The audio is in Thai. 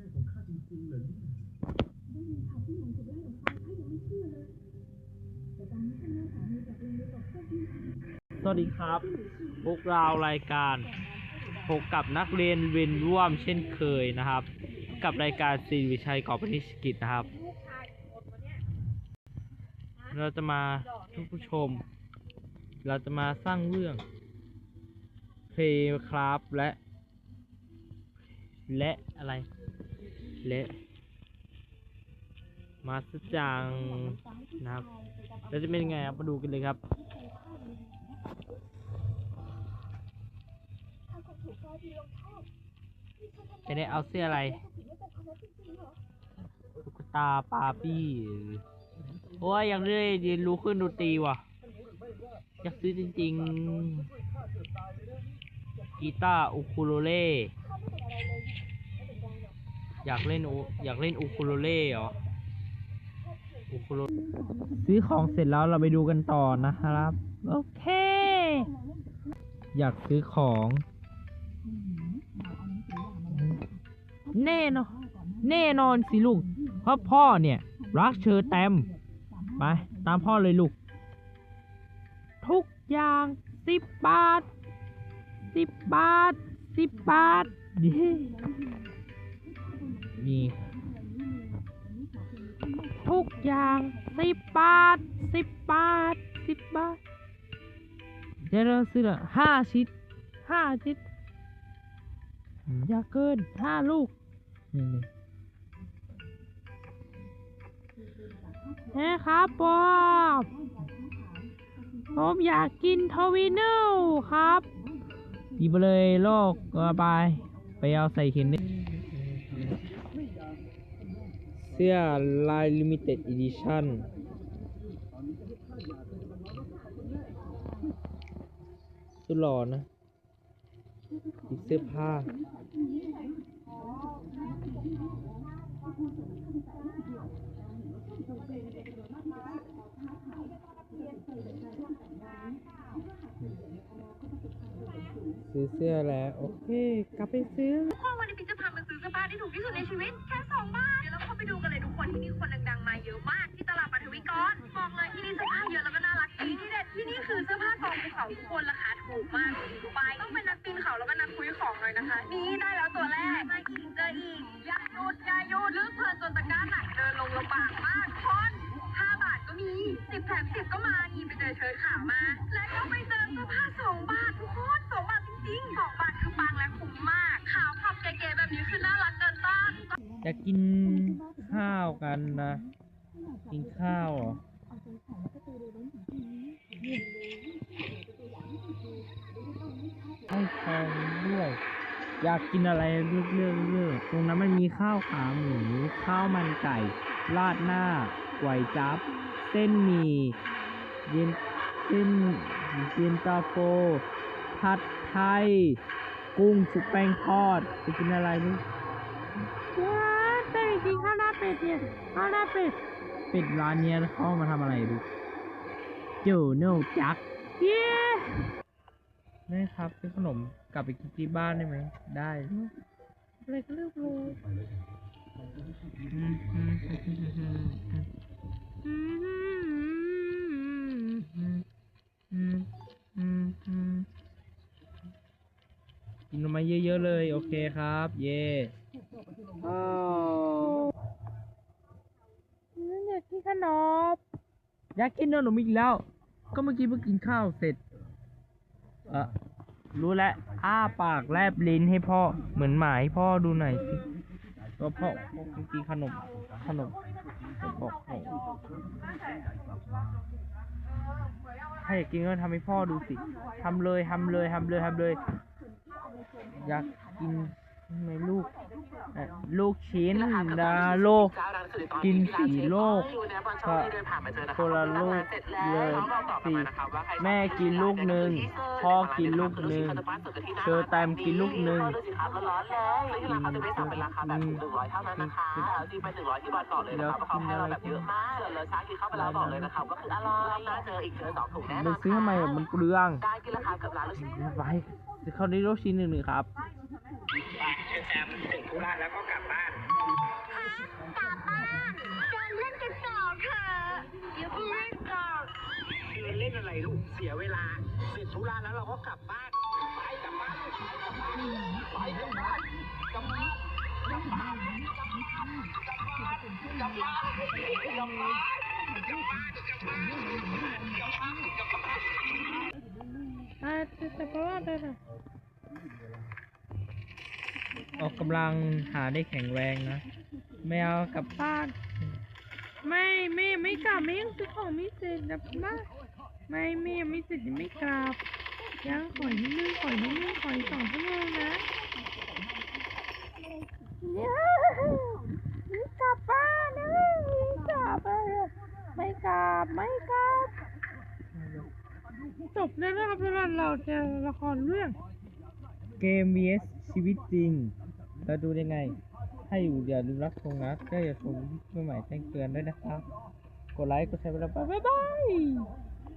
ม่ของข้าจริงๆเหรอเนี่ยได้ยินข่าวที่หลวงถูกไล่ออกไปข้ายังไม่เชื่อเลย แต่ตอนนี้ท่านแม่สามีจากโรงเรียนบอกเจ้าพี่สวัสดีครับ พวกเรารายการพบกับนักเรียนเวียนร่วมเช่นเคยนะครับ กับรายการซีวิชัยกอบพนิชกิจนะครับ เราจะมาทุกผู้ชม เราจะมาสร้างเรื่องเพลงครับและ และอะไร และ มาสจังนะครับ แล้วจะเป็นไงครับมาดูกันเลยครับจะได้เอาเสื้ออะไรตุ๊กตาปาปี้โอ้ยยังได้เรียนรู้เครื่องดนตรีว่ะ อยากซื้อจริง ๆ กีตาร์อูคูโลเล่ อยากเล่นอูอยากเล่นอูคูโลเล่เหรออูคูโลซื้อของเสร็จแล้วเราไปดูกันต่อนะครับ โอเค อยากซื้อของแน่นอนแน่นอนสิลูกเพราะพ่อเนี่ย รักเชอแตมไปตามพ่อเลยลูก ทุกอย่างสิบบาทสิบบาทสิบบาท เย้นี่ทุกอย่างสิบบาทสิบบาทสิบบาท เดี๋ยวเราซื้อละห้าชิ้นห้าชิ้นอย่าเกินห้าลูก นี่นี่แม่ครับบอบผมอยากกินทวินเนลครับหยิบไปเลยโลกก็ไป ไปเอาใส่เข็นนี่เสื้อลายลิมิเต็ดอีดิชั่นสุดหล่อนะอีกเสื้อผ้า ซื้อเสื้อแล้ว โอเค กลับไปซื้อ พ่อวันนี้พี่จะพามารที่ถูกที่สุดในชีวิต แค่สองบาท เดี๋ยวเราเข้าไปดูกันเลยทุกคนที่นี่คนดังๆมาเยอะมากที่ตลาดปัทวิกรบอกเลยที่นี่เสื้อผ้าเยอะแล้วก็น่ารักดีที่เด็ดที่นี่คือเสื้อผ้ากองภูเขาทุกคนราคาถูกมากดูไปต้องเป็นนักปีนเขาแล้วก็นักคุยของหน่อยนะคะ นี่ได้แล้วตัวแรกมาอีกเจออีกอย่าหยุดอย่าหยุดเลือกเพลินจนตะกร้าหนักเดินลงลำบากมากทอนห้าบาทก็มีสิบแถมสิบก็มา จะกินข้าวกันนะ กินข้าวเหรอให้ทองด้วย อยากกินอะไรเลือกเลือกเลือกตรงนั้นมันมีข้าวขาหมูข้าวมันไก่ ราดหน้าก๋วยจั๊บเส้นหมี่เย็นเส้นเย็นตาโฟผัดไทย กุ้งสุกแป้งทอด จะกินอะไรลูกว้าแต่ ริงๆข้าวหน้าเป็ดเนี่ยข้าวหน้าเป็ดเปิดร้านเนี้ยแล้เขามาทำอะไรดูโจโน่จักเย้แม่ครับซื้อขนมกลับไปกินที่บ้านได้ไหมได้อะไรก็เลือกเลยกินมาเยอะๆเลย โอเคครับ เย่ นขนมอยากกินขนมอีกแล้ว ก็เมื่อกี้เพิ่งกินข้าวเสร็จ เออรู้แล้วอ้าปากแลบลิ้นให้พ่อ เหมือนหมาให้พ่อดูหน่อยสิก็พ่อพ่อกินขนม ขนมบอกถ้าอยากกินก็ทำให้พ่อดูสิทำเลยทำเลยทำเลยทำเลย อยากกินทำไมลูก ลูกชิ้นดาโลก กินสี่โลกก็คนละลูกเลยสี่แม่กินลูกหนึ่งพ่อกินลูกหนึ่งเชอแตมกินลูกหนึ่งกินอืมแล้วกินอะไรกินมันซื้อทำไมอะมันเปลืองไปซื้อข้าวนี้ลูกชิ้นหนึ่งหนึ่งครับแซมถึง ธุระแล้วก็กลับบ้านกลับบ้านเดินเล่นกันต่อเถอะอย่าเพิ่งเล่นก่อนเดินเล่นอะไรลูก เสียเวลา เสร็จธุระแล้วเราก็กลับบ้านไปกลับบ้านไปกลับบ้านกลับบ้านกลับบ้านกลับบ้านกลับบ้านกลับบ้านกลับบ้านกลับบ้านกลับบ้านกลับบ้านอ่าจะจะเพราะว่าได้นะ ออกกำลังหาได้แข็งแรงนะไม่เอากลับบ้าน ไม่ไม่ไม่กลับไม่ยังซื้อของไม่เสร็จกลับบ้านไม่ไม่ยังไม่เสร็จยังไม่กลับยังขออีกนิดนึงขออีกนิดนึงขออีกสองชั่วโมงนะยไม่กลับบ้านนะไม่กลับอะไม่กลับไม่กลับจบแล้วนะครับสำหรับเราจะละครเรื่อง เกม vs ชีวิตจริง เราดูยังไง ให้อยู่อย่าลืมรักชมนะก็อย่าชมเมื่อใหม่แจ้งเตือนด้วยนะครับ กดไลค์ กดแชร์ไปแล้วบ๊ายบาย